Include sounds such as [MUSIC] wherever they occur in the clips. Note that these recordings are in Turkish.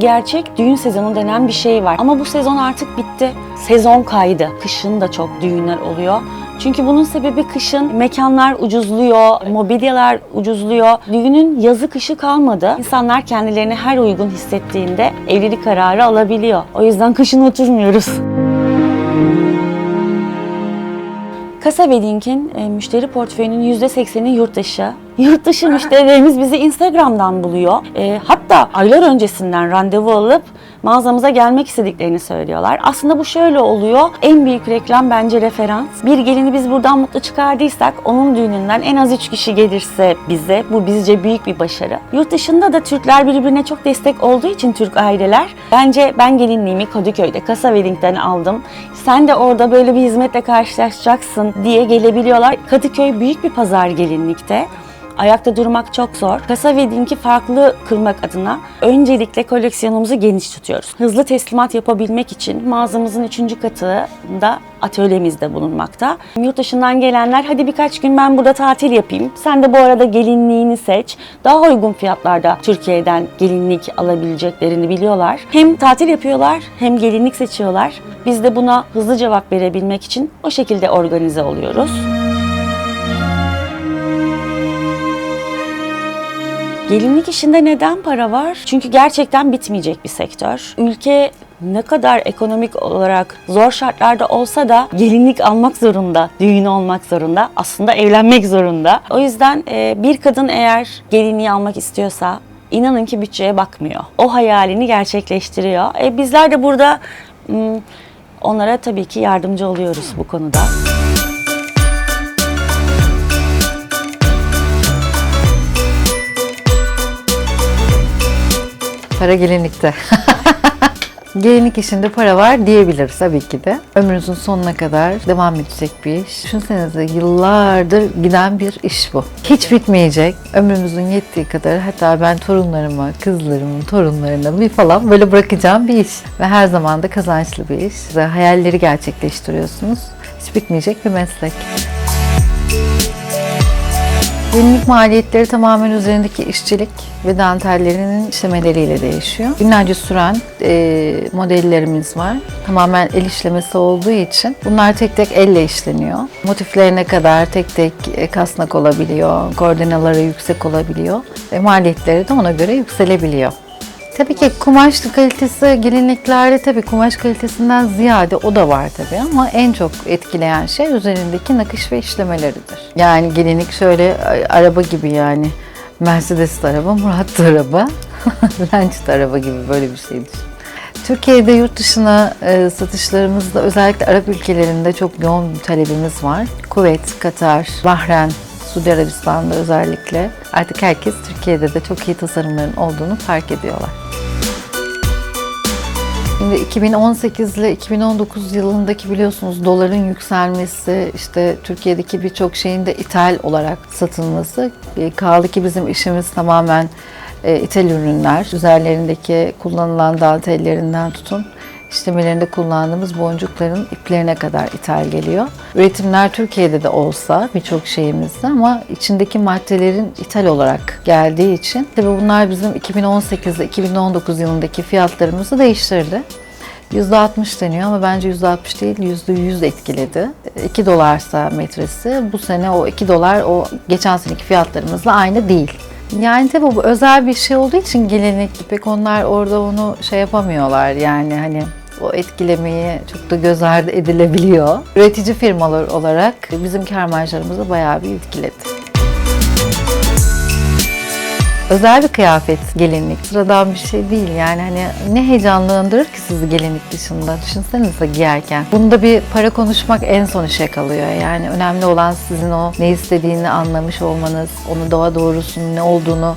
gerçek düğün sezonu denen bir şey var. Ama bu sezon artık bitti. Sezon kaydı. Kışın da çok düğünler oluyor. Çünkü bunun sebebi kışın mekanlar ucuzluyor, mobilyalar ucuzluyor. Düğünün yazı kışı kalmadı. İnsanlar kendilerini her uygun hissettiğinde evlilik kararı alabiliyor. O yüzden kışın oturmuyoruz. Kasa Wedding'in e, müşteri portföyünün %80'i yurt dışı. Yurt dışı [LAUGHS] müşterilerimiz bizi Instagram'dan buluyor. E, hatta aylar öncesinden randevu alıp mağazamıza gelmek istediklerini söylüyorlar. Aslında bu şöyle oluyor. En büyük reklam bence referans. Bir gelini biz buradan mutlu çıkardıysak onun düğününden en az 3 kişi gelirse bize bu bizce büyük bir başarı. Yurt dışında da Türkler birbirine çok destek olduğu için Türk aileler bence ben gelinliğimi Kadıköy'de Kasa Wedding'den aldım. Sen de orada böyle bir hizmetle karşılaşacaksın diye gelebiliyorlar. Kadıköy büyük bir pazar gelinlikte. Ayakta durmak çok zor. Kasa Wedding'i farklı kılmak adına öncelikle koleksiyonumuzu geniş tutuyoruz. Hızlı teslimat yapabilmek için mağazamızın 3. katında atölyemizde bulunmakta. Yurt dışından gelenler hadi birkaç gün ben burada tatil yapayım. Sen de bu arada gelinliğini seç. Daha uygun fiyatlarda Türkiye'den gelinlik alabileceklerini biliyorlar. Hem tatil yapıyorlar hem gelinlik seçiyorlar. Biz de buna hızlı cevap verebilmek için o şekilde organize oluyoruz. Gelinlik işinde neden para var? Çünkü gerçekten bitmeyecek bir sektör. Ülke ne kadar ekonomik olarak zor şartlarda olsa da gelinlik almak zorunda, düğün olmak zorunda, aslında evlenmek zorunda. O yüzden e, bir kadın eğer gelinliği almak istiyorsa inanın ki bütçeye bakmıyor. O hayalini gerçekleştiriyor. E, bizler de burada onlara tabii ki yardımcı oluyoruz bu konuda. Para gelinlikte. [LAUGHS] Gelinlik işinde para var diyebiliriz tabii ki de. Ömrünüzün sonuna kadar devam edecek bir iş. Düşünsenize yıllardır giden bir iş bu. Hiç bitmeyecek. Ömrümüzün yettiği kadar hatta ben torunlarıma, kızlarımın torunlarına bir falan böyle bırakacağım bir iş. Ve her zaman da kazançlı bir iş. Ve hayalleri gerçekleştiriyorsunuz. Hiç bitmeyecek bir meslek. Gelinlik maliyetleri tamamen üzerindeki işçilik ve dantellerinin işlemeleriyle değişiyor. Günlerce süren e, modellerimiz var. Tamamen el işlemesi olduğu için bunlar tek tek elle işleniyor. Motiflerine kadar tek tek e, kasnak olabiliyor, koordinaları yüksek olabiliyor ve maliyetleri de ona göre yükselebiliyor. Tabii ki kumaş kalitesi gelinliklerde tabii kumaş kalitesinden ziyade o da var tabii ama en çok etkileyen şey üzerindeki nakış ve işlemeleridir. Yani gelinlik şöyle araba gibi yani Mercedes araba, Murat araba, [LAUGHS] Lancia araba gibi böyle bir şeydir. Türkiye'de yurt dışına e, satışlarımızda özellikle Arap ülkelerinde çok yoğun bir talebimiz var. Kuveyt, Katar, Bahreyn, Suudi Arabistan'da özellikle artık herkes Türkiye'de de çok iyi tasarımların olduğunu fark ediyorlar. Şimdi 2018 ile 2019 yılındaki biliyorsunuz doların yükselmesi, işte Türkiye'deki birçok şeyin de ithal olarak satılması. E, Kaldı ki bizim işimiz tamamen e, ithal ürünler. Üzerlerindeki kullanılan dantellerinden tutun işlemelerinde kullandığımız boncukların iplerine kadar ithal geliyor. Üretimler Türkiye'de de olsa birçok şeyimizde ama içindeki maddelerin ithal olarak geldiği için tabii bunlar bizim 2018 ile 2019 yılındaki fiyatlarımızı değiştirdi. %60 deniyor ama bence %60 değil %100 etkiledi. 2 dolarsa metresi bu sene o 2 dolar o geçen seneki fiyatlarımızla aynı değil. Yani tabii bu özel bir şey olduğu için gelinlik pek onlar orada onu şey yapamıyorlar yani hani o etkilemeyi çok da göz ardı edilebiliyor. Üretici firmalar olarak bizim kar marjlarımızı bayağı bir etkiledi. Özel bir kıyafet gelinlik. Sıradan bir şey değil yani hani ne heyecanlandırır ki sizi gelinlik dışında. Düşünsenize giyerken. Bunda bir para konuşmak en son işe kalıyor. Yani önemli olan sizin o ne istediğini anlamış olmanız, onu doğa doğrusunun ne olduğunu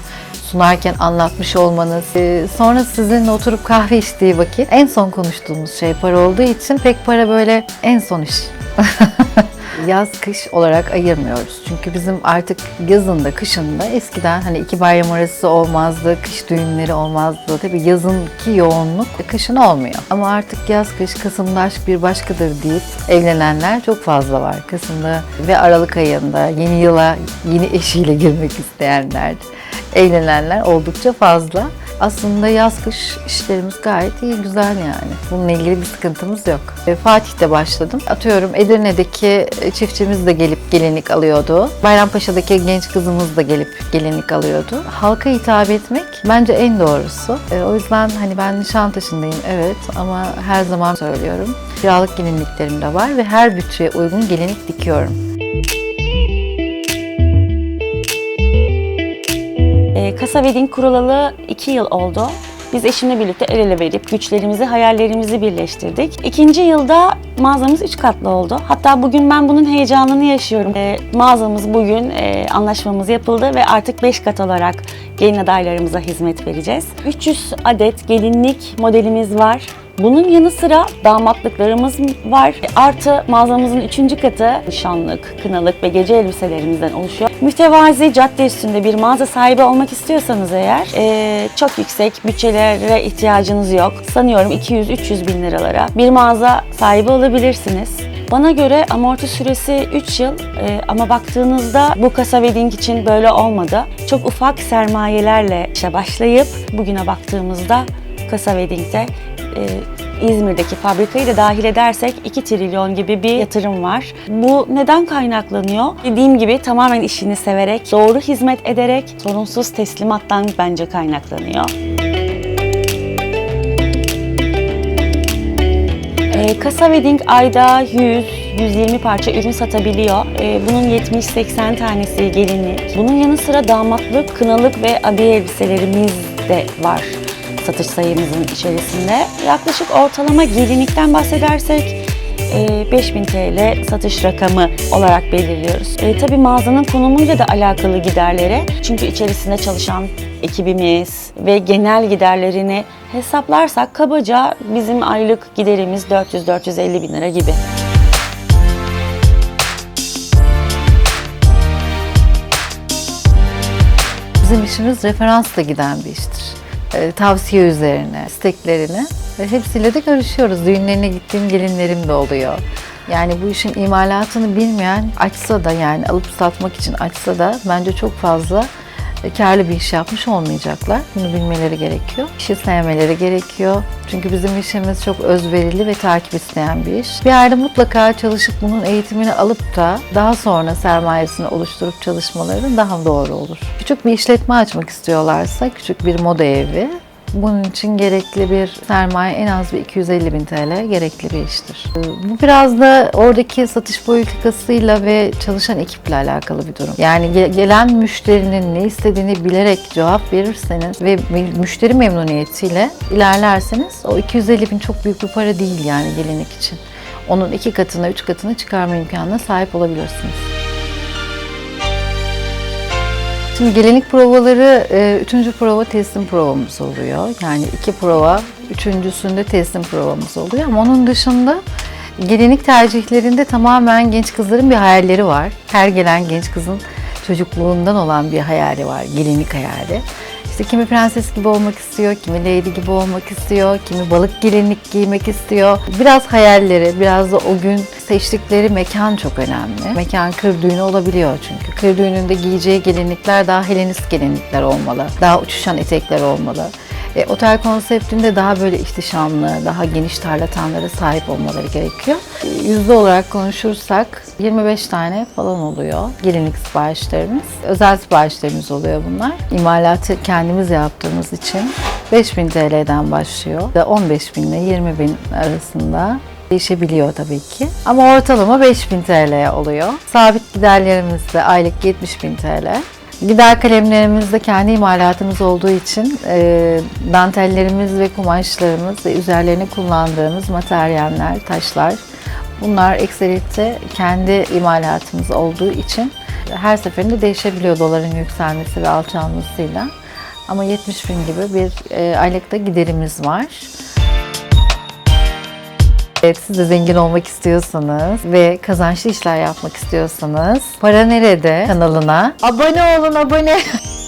sunarken anlatmış olmanız. Ee, sonra sizinle oturup kahve içtiği vakit en son konuştuğumuz şey para olduğu için pek para böyle en son iş. [LAUGHS] Yaz kış olarak ayırmıyoruz. Çünkü bizim artık yazında kışında eskiden hani iki bayram arası olmazdı, kış düğünleri olmazdı. Tabii yazınki yoğunluk kışın olmuyor. Ama artık yaz kış Kasım'da aşk bir başkadır deyip evlenenler çok fazla var. Kasım'da ve Aralık ayında yeni yıla yeni eşiyle girmek isteyenler, evlenenler oldukça fazla. Aslında yaz kış işlerimiz gayet iyi, güzel yani. Bununla ilgili bir sıkıntımız yok. E, Fatih'te başladım. Atıyorum Edirne'deki çiftçimiz de gelip gelinlik alıyordu. Bayrampaşa'daki genç kızımız da gelip gelinlik alıyordu. Halka hitap etmek bence en doğrusu. E, o yüzden hani ben Nişantaşı'ndayım evet ama her zaman söylüyorum. Kiralık gelinliklerim de var ve her bütçeye uygun gelinlik dikiyorum. Kasa Wedding kurulalı 2 yıl oldu. Biz eşimle birlikte el ele verip güçlerimizi, hayallerimizi birleştirdik. İkinci yılda mağazamız 3 katlı oldu. Hatta bugün ben bunun heyecanını yaşıyorum. E, mağazamız bugün e, anlaşmamız yapıldı ve artık 5 kat olarak gelin adaylarımıza hizmet vereceğiz. 300 adet gelinlik modelimiz var. Bunun yanı sıra damatlıklarımız var. Artı mağazamızın üçüncü katı nişanlık, kınalık ve gece elbiselerimizden oluşuyor. Mütevazi cadde üstünde bir mağaza sahibi olmak istiyorsanız eğer e, çok yüksek bütçelere ihtiyacınız yok. Sanıyorum 200-300 bin liralara bir mağaza sahibi olabilirsiniz. Bana göre amorti süresi 3 yıl e, ama baktığınızda bu kasa wedding için böyle olmadı. Çok ufak sermayelerle işe başlayıp bugüne baktığımızda kasa wedding'de e, İzmir'deki fabrikayı da dahil edersek 2 trilyon gibi bir yatırım var. Bu neden kaynaklanıyor? Dediğim gibi tamamen işini severek, doğru hizmet ederek, sorunsuz teslimattan bence kaynaklanıyor. E, Kasa Wedding ayda 100-120 parça ürün satabiliyor. E, bunun 70-80 tanesi gelinlik. Bunun yanı sıra damatlık, kınalık ve abiye elbiselerimiz de var satış sayımızın içerisinde. Yaklaşık ortalama gelinlikten bahsedersek e, 5000 TL satış rakamı olarak belirliyoruz. E, tabii mağazanın konumuyla da alakalı giderlere. Çünkü içerisinde çalışan ekibimiz ve genel giderlerini hesaplarsak kabaca bizim aylık giderimiz 400-450 bin lira gibi. Bizim işimiz referansla giden bir iştir. Ee, tavsiye üzerine, isteklerini hepsiyle de görüşüyoruz. Düğünlerine gittiğim gelinlerim de oluyor. Yani bu işin imalatını bilmeyen açsa da yani alıp satmak için açsa da bence çok fazla e, karlı bir iş yapmış olmayacaklar. Bunu bilmeleri gerekiyor. İşi sevmeleri gerekiyor. Çünkü bizim işimiz çok özverili ve takip isteyen bir iş. Bir yerde mutlaka çalışıp bunun eğitimini alıp da daha sonra sermayesini oluşturup çalışmaları daha doğru olur. Küçük bir işletme açmak istiyorlarsa küçük bir moda evi bunun için gerekli bir sermaye en az bir 250 bin TL gerekli bir iştir. Bu biraz da oradaki satış politikasıyla ve çalışan ekiple alakalı bir durum. Yani ge- gelen müşterinin ne istediğini bilerek cevap verirseniz ve müşteri memnuniyetiyle ilerlerseniz o 250 bin çok büyük bir para değil yani gelinlik için. Onun iki katına, üç katına çıkarma imkanına sahip olabilirsiniz. Şimdi gelinlik provaları, e, üçüncü prova teslim provamız oluyor. Yani iki prova, üçüncüsünde teslim provamız oluyor. Ama onun dışında gelinlik tercihlerinde tamamen genç kızların bir hayalleri var. Her gelen genç kızın çocukluğundan olan bir hayali var, gelinlik hayali. İşte kimi prenses gibi olmak istiyor, kimi lady gibi olmak istiyor, kimi balık gelinlik giymek istiyor. Biraz hayalleri, biraz da o gün seçtikleri mekan çok önemli. Mekan kır düğünü olabiliyor çünkü. Kır düğününde giyeceği gelinlikler daha Helenist gelinlikler olmalı. Daha uçuşan etekler olmalı. E, otel konseptinde daha böyle ihtişamlı, daha geniş tarlatanlara sahip olmaları gerekiyor. Yüzde olarak konuşursak 25 tane falan oluyor gelinlik siparişlerimiz. Özel siparişlerimiz oluyor bunlar. İmalatı kendimiz yaptığımız için 5000 TL'den başlıyor. Ve 15 bin ile 20 bin arasında değişebiliyor tabii ki. Ama ortalama 5000 TL oluyor. Sabit giderlerimiz de aylık 70 bin TL. Gider kalemlerimiz de kendi imalatımız olduğu için e, dantellerimiz ve kumaşlarımız ve üzerlerine kullandığımız materyaller, taşlar bunlar ekseriyette kendi imalatımız olduğu için her seferinde değişebiliyor doların yükselmesi ve alçalmasıyla. Ama 70 bin gibi bir e, aylıkta giderimiz var. Siz de zengin olmak istiyorsanız ve kazançlı işler yapmak istiyorsanız Para Nerede kanalına abone olun abone. [LAUGHS]